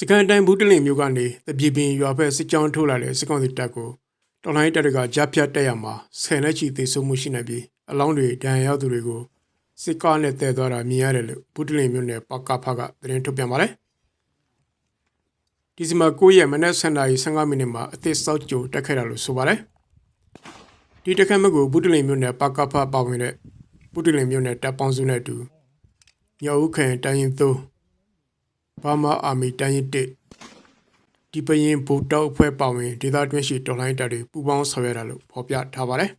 စကန်တိုင်းဘူးတလင်မြို့ကနေတပြေပင်ရွာဘက်စစ်ကြောင်းထိုးလာတဲ့စစ်ကောင်စီတပ်ကိုတော်လိုင်းတပ်တွေကကြားဖြတ်တက်ရမှာဆယ်လက်ချီသေဆုံးမှုရှိနေပြီးအလောင်းတွေဒဏ်ရာရောက်သူတွေကိုစစ်ကားနဲ့တဲသွားတာမြင်ရတယ်လို့ဘူးတလင်မြို့နယ်ပကဖကသတင်းထုတ်ပြန်ပါတယ်ဒီဇင်ဘာ9ရက်မနက်7:15မိနစ်မှာအသစ်စောက်ကြိုတက်ခဲ့တာလို့ဆိုပါတယ်ဒီတက်ခတ်မှုကိုဘူးတလင်မြို့နယ်ပကဖပါဝင်တဲ့ဘူးတလင်မြို့နယ်တပ်ပေါင်းစုနဲ့အတူညော်ဦးခံတိုင်းရင်သုံး ဘာမာအာမီတိုင်းရင်တစ်ဒီပရင်ဗိုလ်တောက်အဖွဲ့ပါဝင်ဒေသတွင်းရှိတော်လိုင်းတပ်တွေပူးပေါင်းဆောင်ရွက်တာလို့ဖော်ပြထားပါတယ်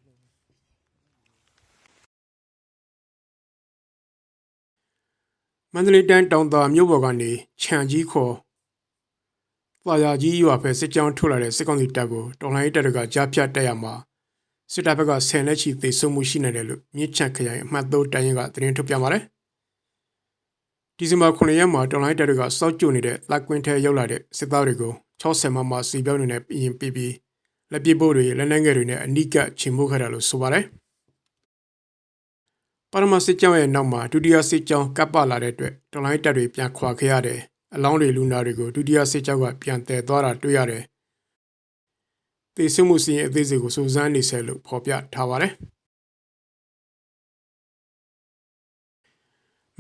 မန္တလေးတိုင်းတောင်သာမြို့ပေါ်ကနေခြံကြီးခေါ်ပါရကြီးရွာဖက်စစ်ကြောင်းထုတ်လာတဲ့စစ်ကောင်စီတပ်ကိုတော်လိုင်းတပ်တွေကကြားဖြတ်တက်ရမှာစစ်တပ်ဘက်ကဆယ်လက်ချီသေဆုံးမှုရှိနေတယ်လို့မြစ်ချန်ခရိုင်အမှတ်3တိုင်းရင်ကသတင်းထုတ်ပြန်ပါတယ် ဒီဇင်ဘာ9ရက်မှာတော်လိုင်းတပ်တွေကစောက်ကြိုနေတဲ့လက်ကွင်းထဲရောက်လာတဲ့စစ်သားတွေကို60မမစီပြောင်းနေတဲ့ပြင်ပြီးပြီးလက်ပစ်ဖို့တွေလက်နက်ငယ်တွေနဲ့အနိကချင်မှုခရတာလို့ဆိုပါတယ်ပရမစစ်ကြောင်းရဲ့နောက်မှာဒုတိယစစ်ကြောင်းကပ်ပလာတဲ့အတွက်တော်လိုင်းတပ်တွေပြန်ခွာခဲ့ရတယ်အလောင်းတွေလူနာတွေကိုဒုတိယစစ်ကြောင်းကပြန်တည်သွားတာတွေ့ရတယ်သေဆုံးမှုစီရင်အသေးစိတ်ကိုစုံစမ်းနေဆဲလို့ဖော်ပြထားပါတယ်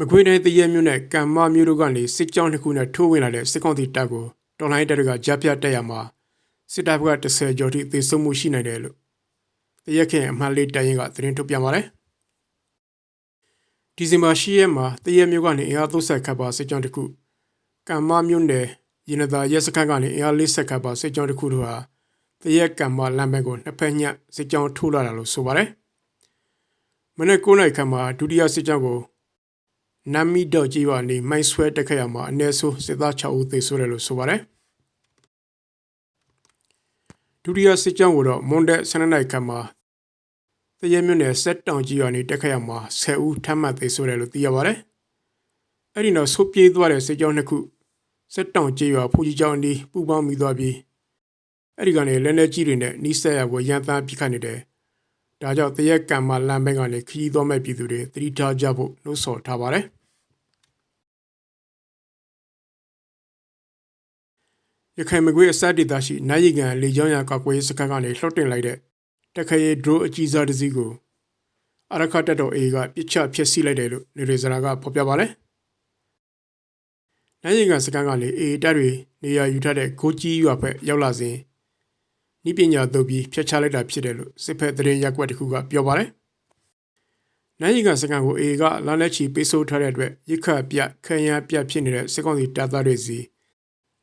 မကွေးတိုင်းတရဲမြို့နယ်ကံမမြို့တို့ကနေစစ်ကြောင်းတစ်ခုနဲ့ထိုးဝင်လာတဲ့စစ်ကောင်စီတပ်ကိုတော်လိုင်းတပ်တွေကကြားပြတ်တက်ရမှာစစ်တပ်က30ကျော်ထိသေဆုံးမှုရှိနေတယ်လို့တရက်ခင်အမှတ်လေးတိုင်ရင်ကသတင်းထုတ်ပြန်ပါတယ်ဒီဇင်ဘာ10ရက်မှာတရက်မြို့ကနေအင်အား30ခပ်ပါစစ်ကြောင်းတစ်ခုကံမမြို့နယ်ရင်နသာရဲစခန်းကနေအင်အား40ခပ်ပါစစ်ကြောင်းတစ်ခုတို့ဟာတရက်ကံမလမ်းဘက်ကိုနှစ်ဖက်ညက်စစ်ကြောင်းထိုးလာတာလို့ဆိုပါတယ်မနေ့9နိုင်ခန့်မှာဒုတိယစစ်ကြောင်းကို နမ်မီတော့ကြီးပါနေမိုင်းဆွဲတက်ခဲ့ရမှာအနည်းဆုံးစစ်သား6ဦးသေဆုံးတယ်လို့ဆိုပါတယ်ဒုတိယစစ်ကြောင်းကိုတော့မွန်ဒက်ဆနနိုင်ခန့်မှာတရဲမြို့နယ်စက်တောင်ကြီးရွာနေတက်ခဲ့ရမှာ10ဦးထပ်မံသေဆုံးတယ်လို့သိရပါတယ်အဲ့ဒီနောက်ဆုတ်ပြေးသွားတဲ့စစ်ကြောင်းနှစ်ခုစက်တောင်ကြီးရွာဖူကြီးကျောင်းအနီးပူပေါင်းမိသွားပြီးအဲ့ဒီကနေလက်နေကြီးတွေနဲ့နီးစက်ရကိုရန်သားပြစ်ခတ်နေတယ် ဒါကြောင့်တရက်ကံမလမ်းဘက်ကနေခီးသွားမဲ့ပြည်သူတွေသတိထားကြဖို့နှိုးဆော်ထားပါတယ်ရခိုင်မကွေးအစဒေသရှိနိုင်ရီကန်လေကြောင်းရကောက်ကွေးစခန်းကနေလှုပ်တင်လိုက်တဲ့တခရဲဒရိုအကြီးစားတစ်စီးကိုအရခတ်တော်အေကပြစ်ချဖျက်ဆီးလိုက်တယ်လို့နေရေစရာကဖော်ပြပါတယ်နိုင်ရီကန်စခန်းကနေအေတပ်တွေနေရာယူထားတဲ့ဂိုကြီးရွာဘက်ရောက်လာစဉ် ဤပညာသို့ပြီးဖျက်ချလိုက်တာဖြစ်တယ်လို့စစ်ဖက်သတင်းရက်ွက်တစ်ခုကပြောပါတယ်။နိုင်ရီကစကန်ကိုအေကလာလက်ချီပေးဆိုးထားတဲ့အတွက်ရစ်ခတ်ပြခရမ်းပြဖြစ်နေတဲ့စစ်ကောင်စီတပ်သားတွေစီ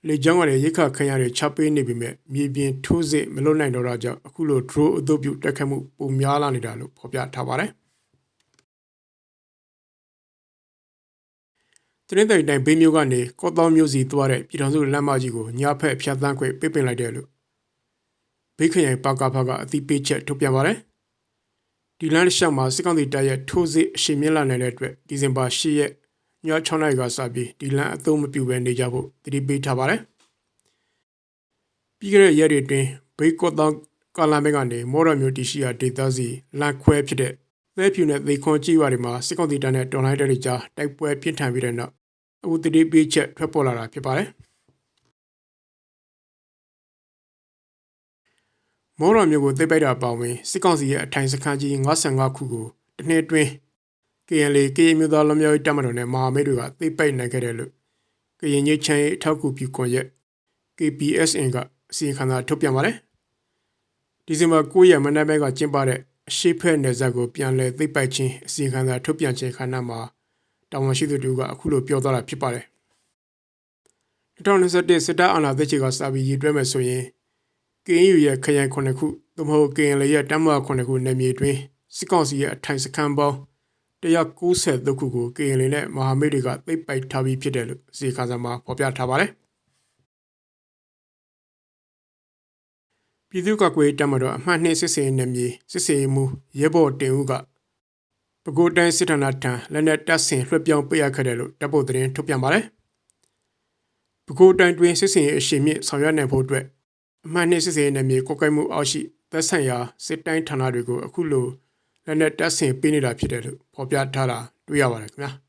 လေကြောင်းကလည်းရစ်ခတ်ခရမ်းတွေချပေးနေပြီမဲ့မြေပြင်ထိုးစစ်မလွတ်နိုင်တော့တာကြောင့်အခုလို drone အုပ်ပြုတက်ခတ်မှုပုံများလာနေတာလို့ဖော်ပြထားပါတယ်။တရင်တိုင်တိုင်ဘေးမျိုးကနေကော့တောင်းမျိုးစီသွားတဲ့ပြည်ထောင်စုလမ်းမကြီးကိုညဖက်ဖြတ်သန်းခွင့်ပိတ်ပင်လိုက်တယ်လို့ ဘေးခရိုင်ပါကာဖကအသိပေးချက်ထုတ်ပြန်ပါတယ်။ဒီလမ်းတစ်လျှောက်မှာစစ်ကောင်စီတပ်ရဲ့ထိုးစစ်အရှိန်မြင့်လာနေတဲ့အတွက်ဒီဇင်ဘာ10ရက်ည6နာရီကစပြီးဒီလမ်းအသုံးမပြုဘဲနေကြဖို့တတိပေးထားပါတယ်။ပြီးခဲ့တဲ့ရက်တွေအတွင်းဘေးကော့တောင်ကာလာမဲကနေမော်ရမျိုးတီရှိရာဒေသစီလမ်းခွဲဖြစ်တဲ့သဲဖြူနဲ့သေခွန်ကြီးရွာတွေမှာစစ်ကောင်စီတပ်နဲ့တော်လိုင်းတပ်တွေကြားတိုက်ပွဲပြင်းထန်ပြီးတဲ့နောက်အခုတတိပေးချက်ထွက်ပေါ်လာတာဖြစ်ပါတယ်။ မောရမျိုးကိုသိပိုက်တာပါဝင်စစ်ကောင်စီရဲ့အထိုင်စခန်းကြီး55ခုကိုတနေ့အတွင်း KNL ကရင်မျိုးသားလူမျိုးရေးတပ်မတော်နဲ့မဟာမိတ်တွေကသိပိုက်နိုင်ခဲ့တယ်လို့ကရင်ညချမ်းရေးအထောက်အကူပြုကွန်ရက် KPSN ကအစီအခံစာထုတ်ပြန်ပါတယ်ဒီဇင်ဘာ9ရက်မနက်ပိုင်းကကျင်းပတဲ့အရှိဖက်နယ်စပ်ကိုပြန်လည်သိပိုက်ခြင်းအစီအခံစာထုတ်ပြန်ခြင်းခန္ဓာမှာတာဝန်ရှိသူတို့ကအခုလိုပြောသွားတာဖြစ်ပါတယ်2021စစ်တပ်အာဏာသိမ်းချိန်ကစပြီးရည်တွဲမယ်ဆိုရင် ကင်းယူရဲ့ခရိုင်ခုနှစ်ခုသို့မဟုတ်ကင်းလေရဲ့တမွာခုနှစ်ခုနယ်မြေတွင်စစ်ကောင်စီရဲ့အထိုင်စခန်းပေါင်း193ခုကိုကင်းလေနဲ့မဟာမိတ်တွေကသိပ်ပိုက်ထားပြီးဖြစ်တယ်လို့စီခါစာမှာဖော်ပြထားပါတယ်ပြည်သူ့ကကွေးတမတော်အမှတ်2စစ်စင်နယ်မြေစစ်စင်မှုရဲဘော်တင်ဦးကပဲခူးတိုင်းစစ်ဌာနထံလက်နက်တပ်ဆင်လွှဲပြောင်းပေးရခဲ့တယ်လို့တပ်ဖို့သတင်းထုတ်ပြန်ပါတယ်ပဲခူးတိုင်းတွင်စစ်စင်အရှိမြင့်ဆောင်ရွက်နိုင်ဖို့အတွက် အမှန်နှင့်စစ်စေးနယ်မြေကိုကိုက်မှုအောက်ရှိသက်ဆိုင်ရာစစ်တိုင်းဌာနတွေကိုအခုလိုလက်နက်တပ်ဆင်ပေးနေတာဖြစ်တယ်လို့ဖော်ပြထားတာတွေ့ရပါတယ်ခင်ဗျာ။